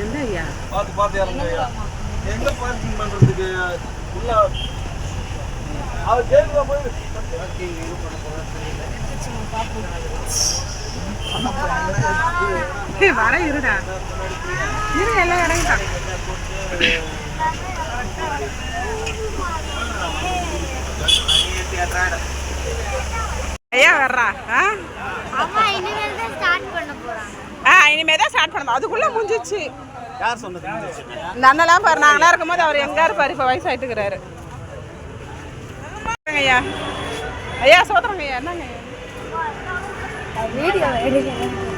எந்த ஐயா பார்த்து பார்த்து இறங்க ஐயா. எங்க பார்க்கிங் பண்றதுக்கு உள்ள? அவர் கேக்குதா போய் ஏய், வர இருடா. இரு எல்லாம் இறங்கிட்டான் ஐயா வர்றா ஆ அம்மா இனிமேல் தான் ஸ்டார்ட் பண்ண போறாங்க ஆ பண்ணணும் அதுக்குள்ளே முடிஞ்சிச்சு. யார் சொன்னது இந்த அண்ணெல்லாம் பாரு நாங்களாம் இருக்கும்போது அவர் எங்க இருப்பாரு? இப்போ வயசாயிட்டு இருக்கிறாரு ஐயா. ஐயா சோதரங்க ஐயா. என்னங்க? ஐயா?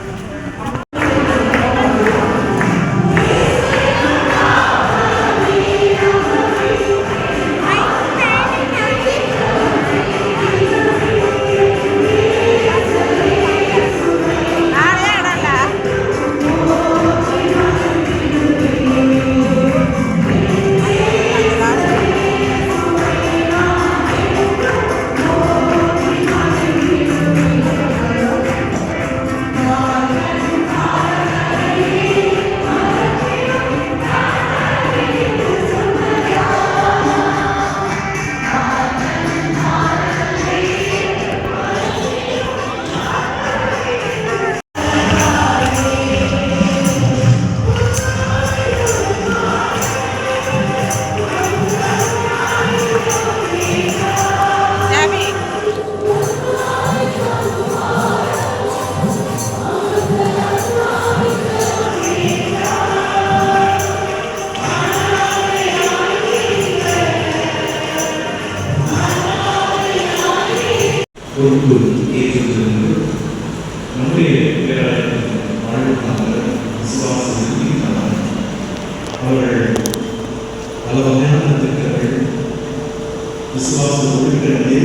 de la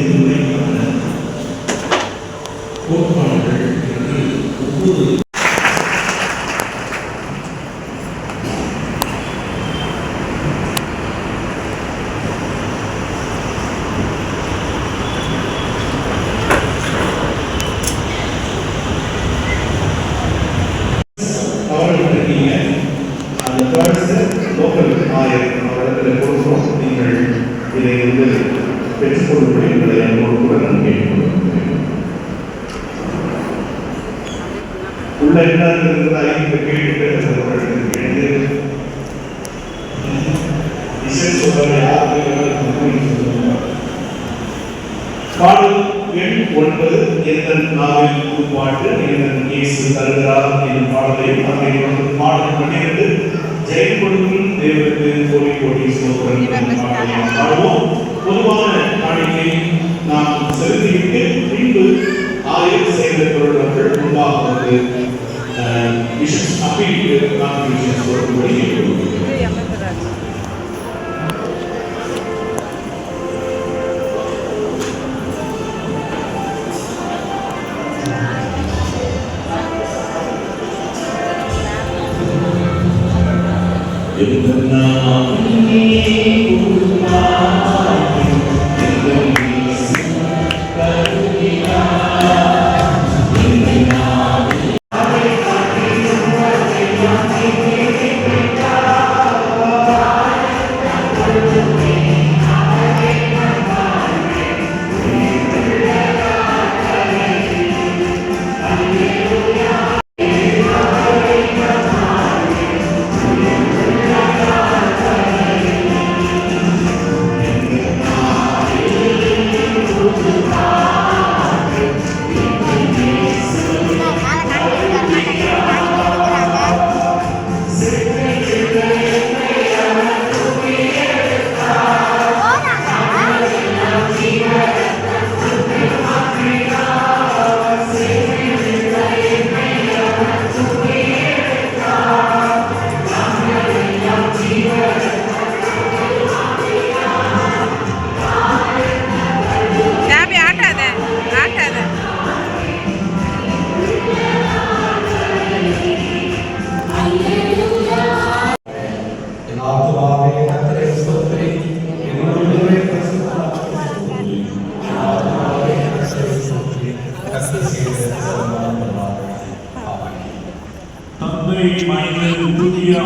ஒன்பது எந்தன் நாவில் புதுப்பாட்டு எந்தன் இயேசு தருகிறார் பாடலை அதை பாடல் பன்னிரண்டு ஜெயம் கொடுக்கும் தேவனுக்கு கோடி கோடி சோதரன் பொதுவான காணிக்கை நாம் செலுத்திவிட்டு பின்பு ஆயிரம்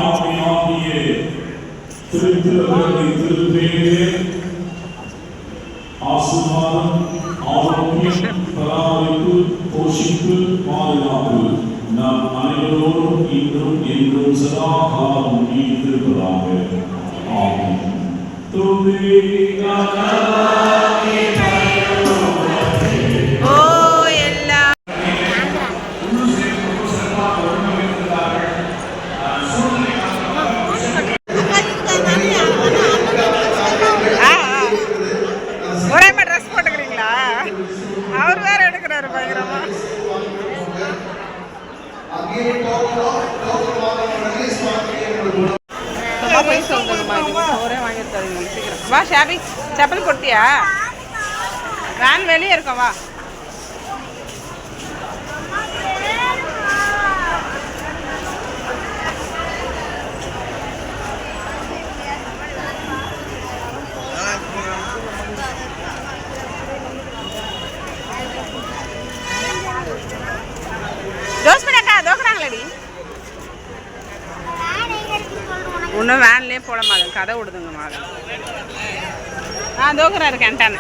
ஆவியாகிய திருத்திரவரை திருப்பேரே ஆசீர்வாதம் ஆரோக்கியம் பராமரிப்பு போஷிப்பு பாதுகாப்பு நம் அனைவரோடும் இன்றும் என்றும் சதா காலம் நீடித்திருப்பதாக ஆமென் ஓ ஒரே வாங்கி சீக்கிரம் வா ஷாபி செப்பல் கொட்டியா வேன் வெளியே இருக்கோம் வா கதை விடுதுங்க மாதம் ஆ தோக்குறாரு கேன்டான்னு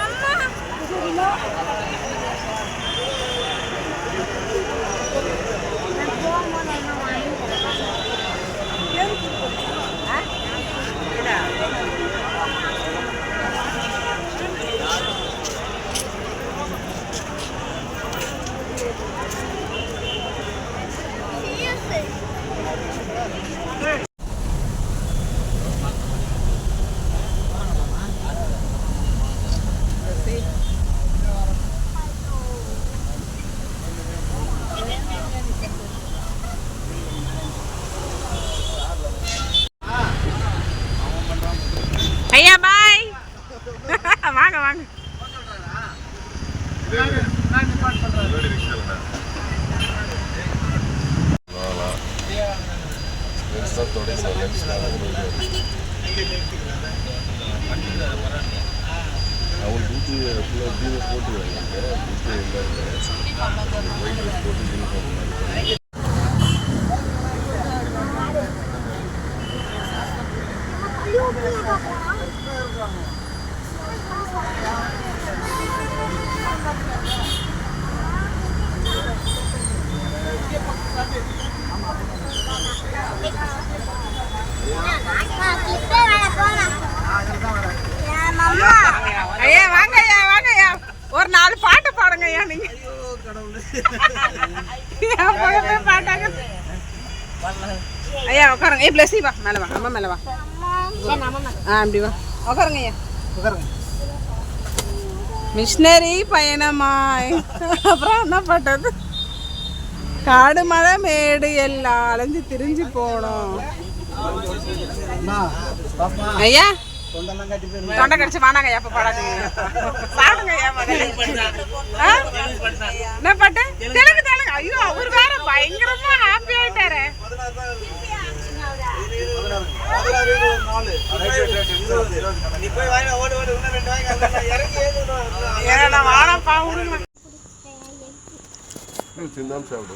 ஐயா பாய் வாங்க வாங்க அவள் டியூட்டி ஃபுல்லாக டியூ போட்டு வாங்கிட்டு டியூட்டி எல்லாருமே ஒயிட் போட்டு யூனிஃபார்ம் வாங்க ஐயா வாங்க ஐயா ஒரு நாலு பாட்டு ஐயா பாட்டாங்க உட்காருங்க. ஏய் பிளஸி வா. மேலே வா. அம்மா மேலே வா. ஆ அப்படி வா. உட்காருங்க ஐயா. மிஷினரி பயணமாய். அப்புறம் என்ன பண்றது? காடு மலை மேடு எல்லாம் அலைஞ்சு திரிஞ்சு போனோம். ஐயா தொண்டை கடிச்சு வானாங்க இப்ப பாடாதீங்க. ஆ? என்ன பாட்டு? தெலுங்கு தெலுங்கு. ஐயோ அவர் வேற பயங்கரமா ஹாப்பி ஆயிட்டாரு. தின்னாம சாப்பிடு.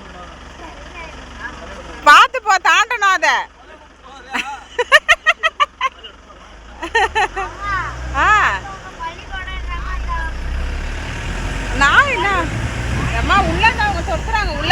மேல் போ தாண்டணும் அதை. ஆ. நான் என்ன? அம்மா உள்ள அவங்க சொத்துறாங்க உள்ள